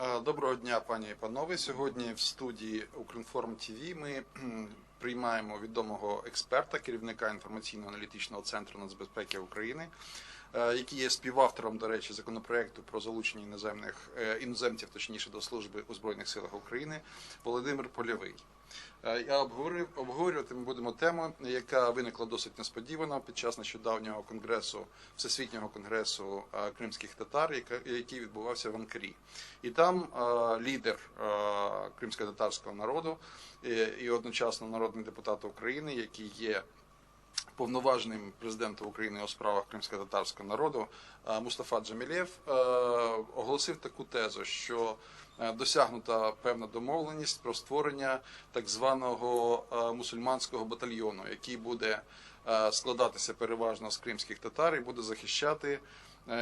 Доброго дня, пані і панове. Сьогодні в студії Укрінформ ТВ ми приймаємо відомого експерта, керівника інформаційно-аналітичного центру нацбезпеки України, е, який є співавтором, до речі, законопроекту про залучення іноземних е, іноземців, точніше до служби у збройних силах України, Володимир Польовий. Е, Я обговорив обговорювати ми будемо тему, яка виникла досить несподівано під час нещодавнього конгресу всесвітнього конгресу е, кримських татар, який відбувався в Анкарі. І там е, лідер кримсько-татарського народу і одночасно народний депутат України, який є повноважним президентом України у справах кримсько-татарського народу е, Мустафа Джамілєв е, оголосив таку тезу, що е, досягнута певна домовленість про створення так званого мусульманського батальйону, який буде складатися переважно з кримських татар і буде захищати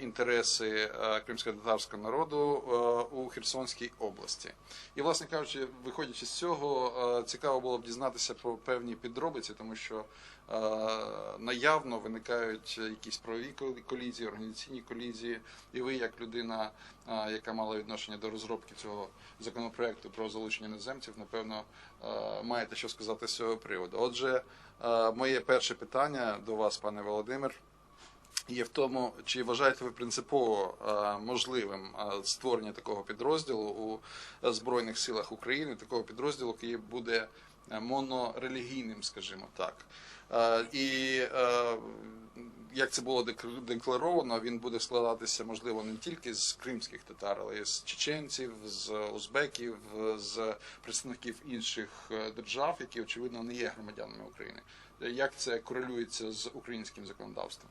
інтереси е, кримсько-татарського народу е, у Херсонській області. І, власне кажучи, виходячи з цього, е, цікаво було б дізнатися про певні підробиці, тому що е, наявно виникають якісь правові колізії, організаційні колізії, і ви, як людина, е, яка мала відношення до розробки цього законопроекту про залучення іноземців, напевно, е, маєте що сказати з цього приводу. Отже, е, моє перше питання до вас, пане Володимир є в тому, чи вважаєте ви принципово е, можливим е, створення такого підрозділу у Збройних силах України, такого підрозділу, який буде е, монорелігійним, скажімо так. І як це було дек- декларовано, він буде складатися, можливо, не тільки з кримських татар, але й з чеченців, з узбеків, з представників інших держав, які очевидно не є громадянами України. Як це корелюється з українським законодавством?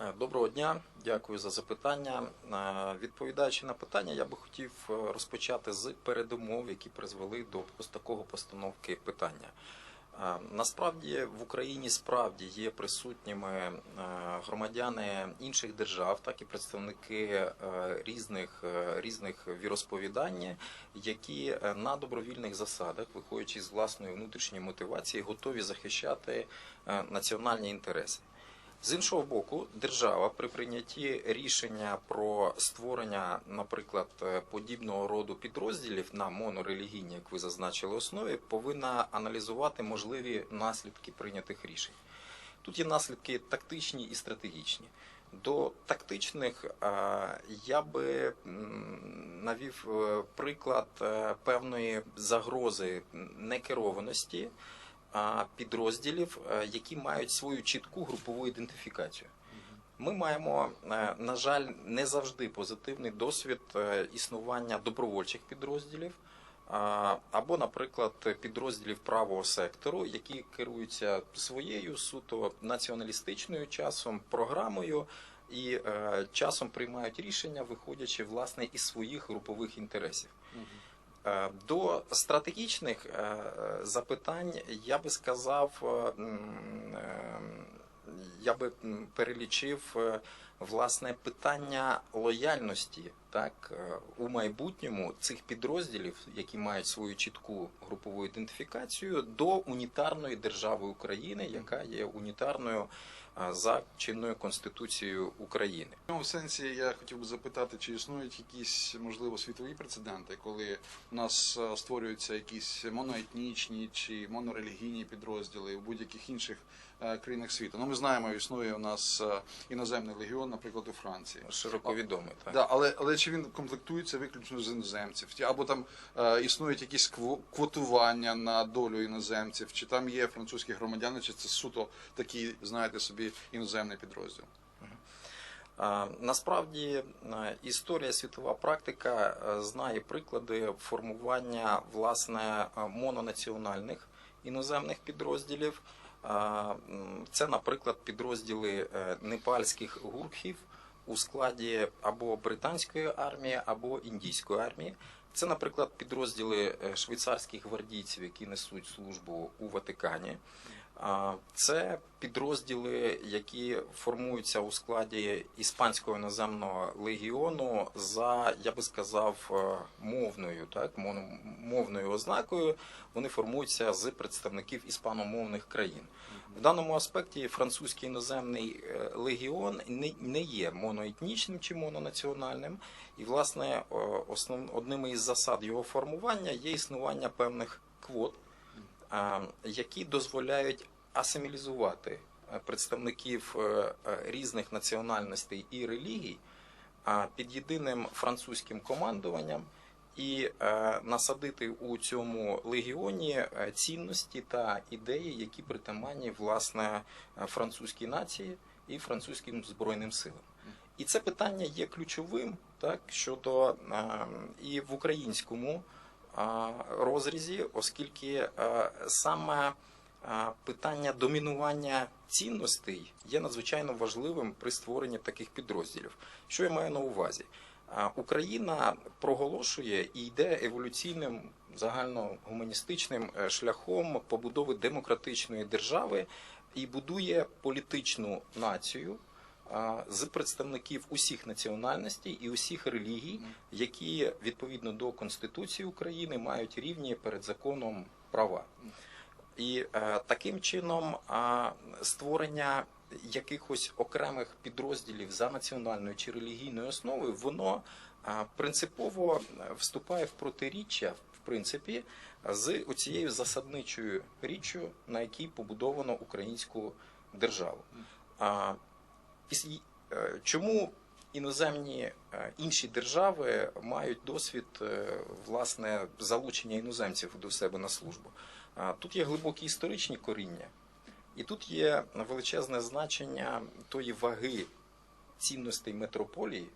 Е, Доброго дня, дякую за запитання. Е, Відповідаючи на питання, я би хотів е, розпочати з передумов, які призвели до ось такого постановки питання. Насправді в Україні справді є присутніми громадяни інших держав, так і представники різних, різних віросповідань, які на добровільних засадах, виходячи з власної внутрішньої мотивації, готові захищати національні інтереси. З іншого боку, держава при прийнятті рішення про створення, наприклад, е, подібного роду підрозділів на монорелігійній, як ви зазначили, основі, повинна аналізувати можливі наслідки прийнятих рішень. Тут є наслідки тактичні і стратегічні. До тактичних е, я би навів е, приклад певної загрози некерованості підрозділів, е, які мають свою чітку групову ідентифікацію. Ми маємо, е, на жаль, не завжди позитивний досвід е, існування добровольчих підрозділів. Або, наприклад, підрозділів правого сектору, які керуються своєю суто націоналістичною часом, програмою і часом приймають рішення, виходячи власне із своїх групових інтересів. Е, До стратегічних е, запитань я би сказав, е, е, я би перелічив е, власне питання лояльності так е, у майбутньому цих підрозділів, які мають свою чітку групову ідентифікацію, до унітарної держави України, яка є унітарною е, за чинною конституцією України. В цьому сенсі я хотів би запитати, чи існують якісь можливо світові прецеденти, коли у нас е, створюються якісь моноетнічні чи монорелігійні підрозділи в будь-яких інших е, країнах світу. Ну, ми знаємо, існує у нас е, іноземний легіон, наприклад, у Франції. Широко відомий так. Да, але, але чи він комплектується виключно з іноземців? Або там е, існують якісь кво- квотування на долю іноземців, чи там є французькі громадяни, чи це суто такий, знаєте собі, іноземний підрозділ? Насправді е, історія світова практика е, знає приклади формування власне е, мононаціональних іноземних підрозділів. Це, наприклад, підрозділи е, непальських гуркхів у складі або британської армії, або індійської армії. Це, наприклад, підрозділи е, швейцарських гвардійців, які несуть службу у Ватикані. Це підрозділи, які формуються у складі іспанського іноземного легіону за, я би сказав, е, мовною, так, мов- мовною ознакою. Вони формуються з представників іспаномовних країн. В даному аспекті французький іноземний е, легіон не, є моноетнічним чи мононаціональним, і, власне, основ, одними із засад його формування є існування певних квот, які дозволяють асимілізувати е, представників е, е, різних національностей і релігій під єдиним французьким командуванням і насадити у цьому легіоні цінності та ідеї, які притаманні власне французькій нації і французьким збройним силам. І це питання є ключовим, так щодо е, і в українському розрізі, оскільки саме питання домінування цінностей є надзвичайно важливим при створенні таких підрозділів. Що я маю на увазі? Україна проголошує і йде еволюційним загальногуманістичним е, шляхом побудови демократичної держави і будує політичну націю з представників усіх національностей і усіх релігій, які відповідно до Конституції України мають рівні перед законом права. І е, таким чином створення якихось окремих підрозділів за національною чи релігійною основою, воно принципово вступає в протиріччя, в принципі, з оцією засадничою річчю, на якій побудовано українську державу. Е, чому іноземні е, інші держави мають досвід е, власне залучення іноземців до себе на службу? Тут є глибокі історичні коріння, і тут є величезне значення тої ваги цінностей метрополії,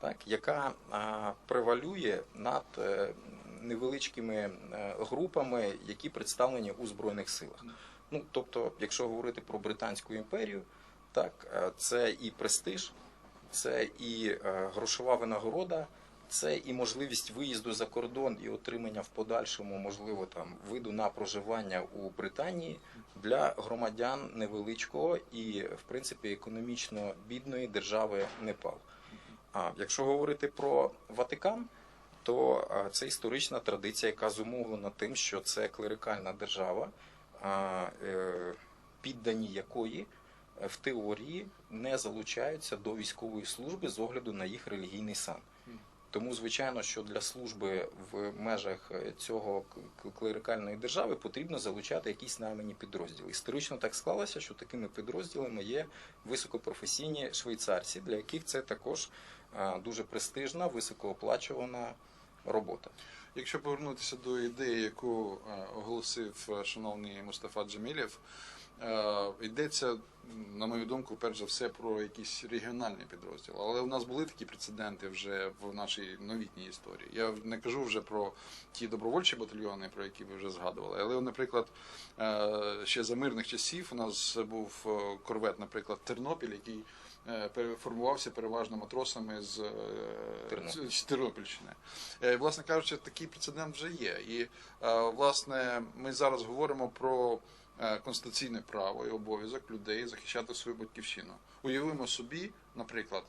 так, яка превалює над невеличкими групами, які представлені у Збройних силах. Ну, тобто, якщо говорити про Британську імперію, так, е, це і престиж, це і е, грошова винагорода, це і можливість виїзду за кордон і отримання в подальшому, можливо, там виду на проживання у Британії для громадян невеличкого і, в принципі, економічно бідної держави Непал. А якщо говорити про Ватикан, то це історична традиція, яка зумовлена тим, що це клерикальна держава, е, піддані якої е, в теорії не залучаються до військової служби з огляду на їх релігійний сан. Тому, звичайно, що для служби в межах е, цього клерикальної держави потрібно залучати якісь наймані підрозділи. Історично так склалося, що такими підрозділами є високопрофесійні швейцарці, для яких це також е, дуже престижна, високооплачувана робота. Якщо повернутися до ідеї, яку е, оголосив шановний Мустафа Джамілєв, йдеться, на мою думку, перш за все про якісь регіональні підрозділи. Але у нас були такі прецеденти вже в нашій новітній історії. Я не кажу вже про ті добровольчі батальйони, про які ви вже згадували. Але, наприклад, е, ще за мирних часів у нас був е, корвет, наприклад, Тернопіль, який е, переформувався переважно матросами з е, Тернопіль. Тернопільщини. Е, Власне кажучи, такий прецедент вже є. І е, власне ми зараз говоримо про е, конституційне право і обов'язок людей захищати свою батьківщину. Уявимо собі, наприклад,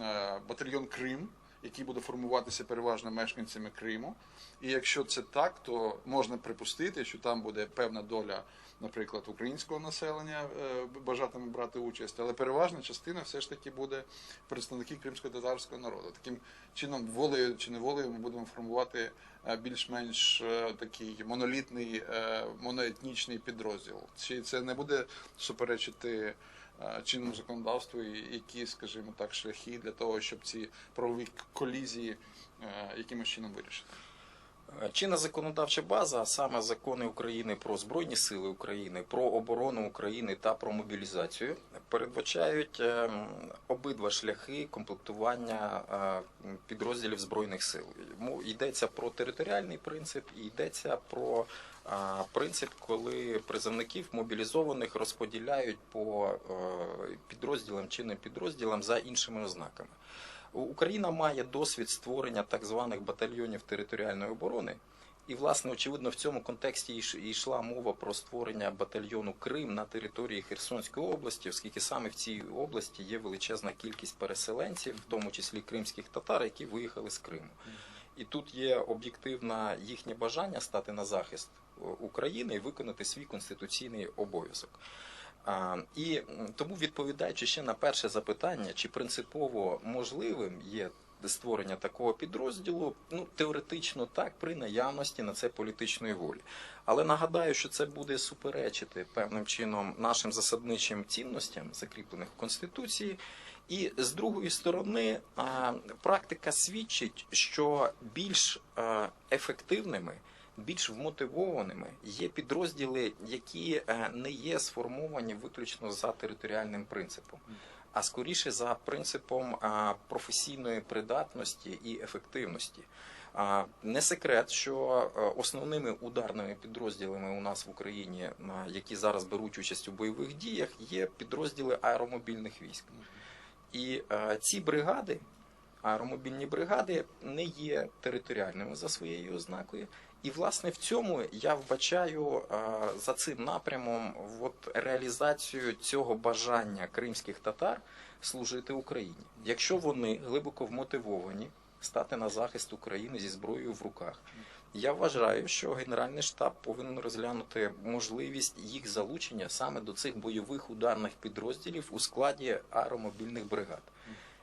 е, батальйон Крим. Який буде формуватися переважно мешканцями Криму, і якщо це так, то можна припустити, що там буде певна доля, наприклад, українського населення е, бажатиме брати участь, але переважна частина все ж таки буде представники кримсько-татарського народу. Таким чином, волею чи неволею, ми будемо формувати е, більш-менш е, такий монолітний моноетнічний підрозділ. Чи це не буде суперечити чинному законодавству, і які, скажімо так, шляхи для того, щоб ці правові колізії е, якимось чином вирішити? Чинна законодавча база, а саме закони України про Збройні Сили України, про оборону України та про мобілізацію, передбачають обидва шляхи комплектування е, підрозділів Збройних сил. Йдеться про територіальний принцип і йдеться про е, принцип, коли призовників мобілізованих розподіляють по е, підрозділам чи не підрозділам за іншими ознаками. Україна має досвід створення так званих батальйонів територіальної оборони, І, власне, очевидно, в цьому контексті йш- йшла мова про створення батальйону Крим на території Херсонської області, оскільки саме в цій області є величезна кількість переселенців, в тому числі кримських татар, які виїхали з Криму. І тут є об'єктивне їхнє бажання стати на захист е, України і виконати свій конституційний обов'язок. І тому, відповідаючи ще на перше запитання, чи принципово можливим є створення такого підрозділу, ну теоретично так, при наявності на це політичної волі. Але нагадаю, що це буде суперечити певним чином нашим засадничим цінностям, закріплених в Конституції. І з другої сторони, практика свідчить, що більш ефективними, більш вмотивованими є підрозділи, які е, не є сформовані виключно за територіальним принципом, а скоріше за принципом професійної придатності і ефективності. Не секрет, що е, основними ударними підрозділами у нас в Україні, які зараз беруть участь у бойових діях, є підрозділи аеромобільних військ. І е, ці бригади, аеромобільні бригади, не є територіальними за своєю ознакою. І власне в цьому я вбачаю е, за цим напрямом от, реалізацію цього бажання кримських татар служити Україні. Якщо вони глибоко вмотивовані стати на захист України зі зброєю в руках. Я вважаю, що Генеральний штаб повинен розглянути можливість їх залучення саме до цих бойових ударних підрозділів у складі аеромобільних бригад.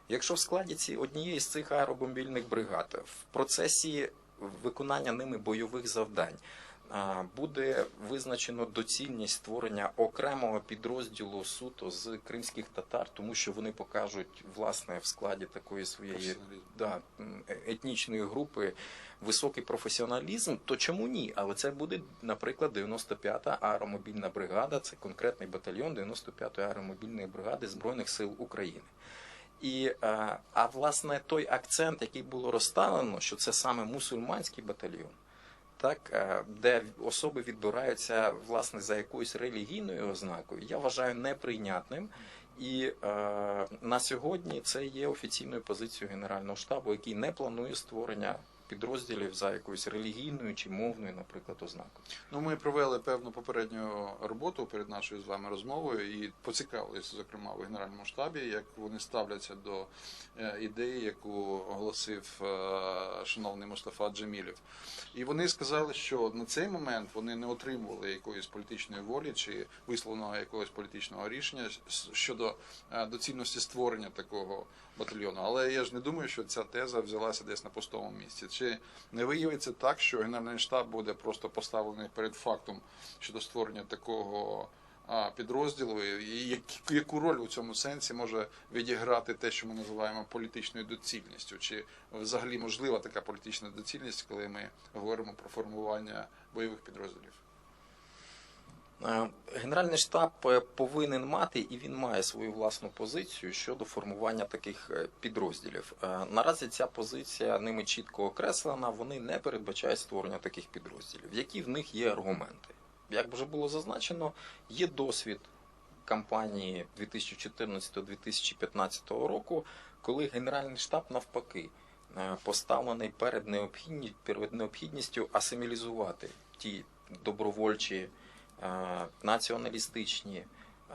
Якщо в складі ці однієї з цих аеромобільних бригад в процесі виконання ними бойових завдань буде визначено доцільність створення окремого підрозділу суто з кримських татар, тому що вони покажуть власне в складі такої своєї да, етнічної групи високий професіоналізм, то чому ні? Але це буде, наприклад, 95-та аеромобільна бригада, це конкретний батальйон 95-ї аеромобільної бригади Збройних сил України. І, е, а власне той акцент, який було розставлено, що це саме мусульманський батальйон, так, е, де особи відбираються власне за якоюсь релігійною ознакою, я вважаю неприйнятним. І е, на сьогодні це є офіційною позицією Генерального штабу, який не планує створення підрозділів за якоюсь релігійною чи мовною, наприклад, ознакою. Ну, ми провели певну попередню роботу перед нашою з вами розмовою і поцікавилися, зокрема, в Генеральному штабі, як вони ставляться до е, ідеї, яку оголосив е, шановний Мустафа Джемілів. І вони сказали, що на цей момент вони не отримували якоїсь політичної волі чи висловленого якогось політичного рішення щодо е, доцільності створення такого батальйону. Але я ж не думаю, що ця теза взялася десь на пустому місці. Чи не виявиться так, що Генеральний штаб буде просто поставлений перед фактом щодо створення такого підрозділу, і яку роль у цьому сенсі може відіграти те, що ми називаємо політичною доцільністю? Чи взагалі можлива така політична доцільність, коли ми говоримо про формування бойових підрозділів? Е, Генеральний штаб е, повинен мати і він має свою власну позицію щодо формування таких е, підрозділів. Наразі ця позиція ними чітко окреслена. Вони не передбачають створення таких підрозділів. Які в них є аргументи? Як вже було зазначено, є досвід кампанії 2014-2015 року, коли Генеральний штаб навпаки поставлений перед необхідні- перед необхідністю асимілізувати ті добровольчі націоналістичні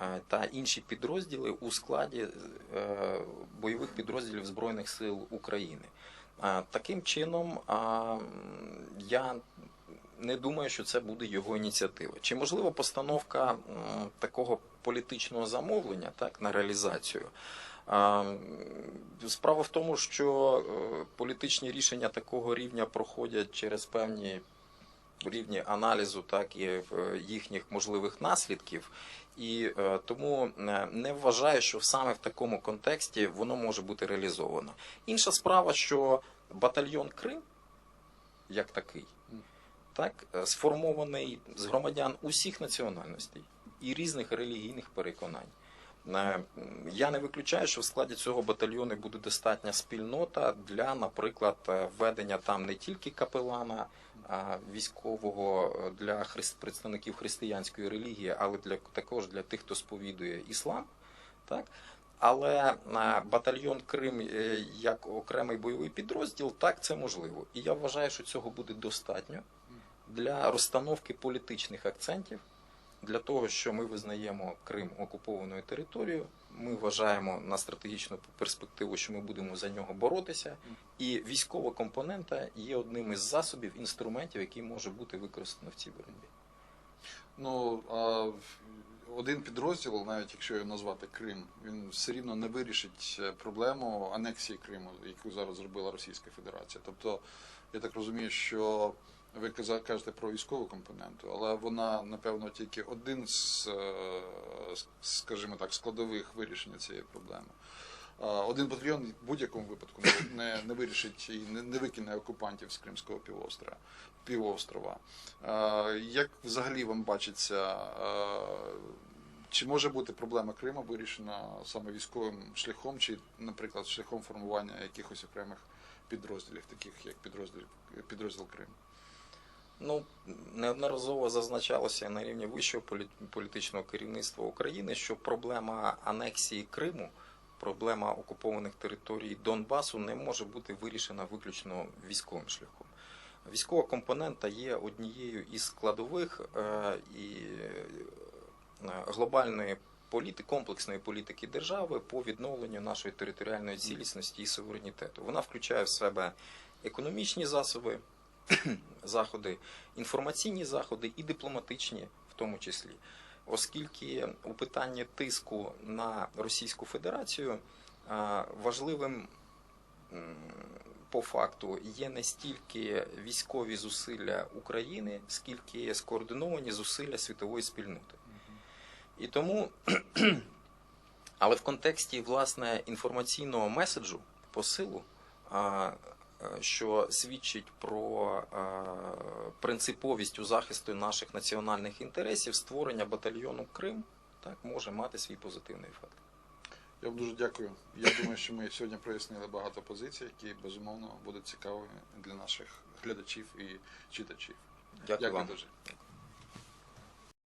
е, та інші підрозділи у складі е, бойових підрозділів Збройних сил України. Е, Таким чином, я не думаю, що це буде його ініціатива. Чи можливо постановка такого політичного замовлення так, на реалізацію? Справа в тому, що е, політичні рішення такого рівня проходять через певні рівні аналізу, так і е, їхніх можливих наслідків. І е, тому е, не вважаю, що саме в такому контексті воно може бути реалізовано. Інша справа, що батальйон Крим, як такий, так, сформований з громадян усіх національностей і різних релігійних переконань. Я не виключаю, що в складі цього батальйону буде достатня спільнота для, наприклад, введення там не тільки капелана військового е, для представників християнської релігії, але для також для тих, хто сповідує іслам. Так? Але е, батальйон Крим е, як окремий бойовий підрозділ, так це можливо. І я вважаю, що цього буде достатньо для розстановки політичних акцентів, для того, що ми визнаємо Крим окупованою територією. Ми вважаємо на стратегічну перспективу, що ми будемо за нього боротися. І військова компонента є одним із засобів, інструментів, який може бути використано в цій боротьбі. Ну а один підрозділ, навіть якщо його назвати Крим, він все рівно не вирішить е, проблему анексії Криму, яку зараз зробила Російська Федерація. Тобто, я так розумію, що ви кажете про військову компоненту, але вона, напевно, тільки один з, е, скажімо так, складових вирішення цієї проблеми. Один батальйон в будь-якому випадку не, не, не вирішить і не, не викине окупантів з Кримського півострова. півострова. Як взагалі вам бачиться, чи може бути проблема Криму вирішена саме військовим шляхом, чи, наприклад, шляхом формування якихось окремих підрозділів, таких як підрозділ, підрозділ Крим? Ну, неодноразово зазначалося на рівні вищого політичного керівництва України, що проблема анексії Криму, проблема окупованих територій Донбасу не може бути вирішена виключно військовим шляхом. Військова компонента є однією із складових е, і е, глобальної політики, комплексної політики держави по відновленню нашої територіальної цілісності і суверенітету. Вона включає в себе економічні засоби, заходи, інформаційні заходи і дипломатичні в тому числі. Оскільки у питанні тиску на Російську Федерацію важливим по факту є не стільки військові зусилля України, скільки скоординовані зусилля світової спільноти. І тому, але в контексті власне інформаційного меседжу посилу, е, що свідчить про е, принциповість у захисту наших національних інтересів, створення батальйону Крим так може мати свій позитивний ефект. Я вам дуже дякую. Я думаю, що ми сьогодні прояснили багато позицій, які безумовно будуть цікавими для наших глядачів і читачів. Дякую, Дякую вам. дуже.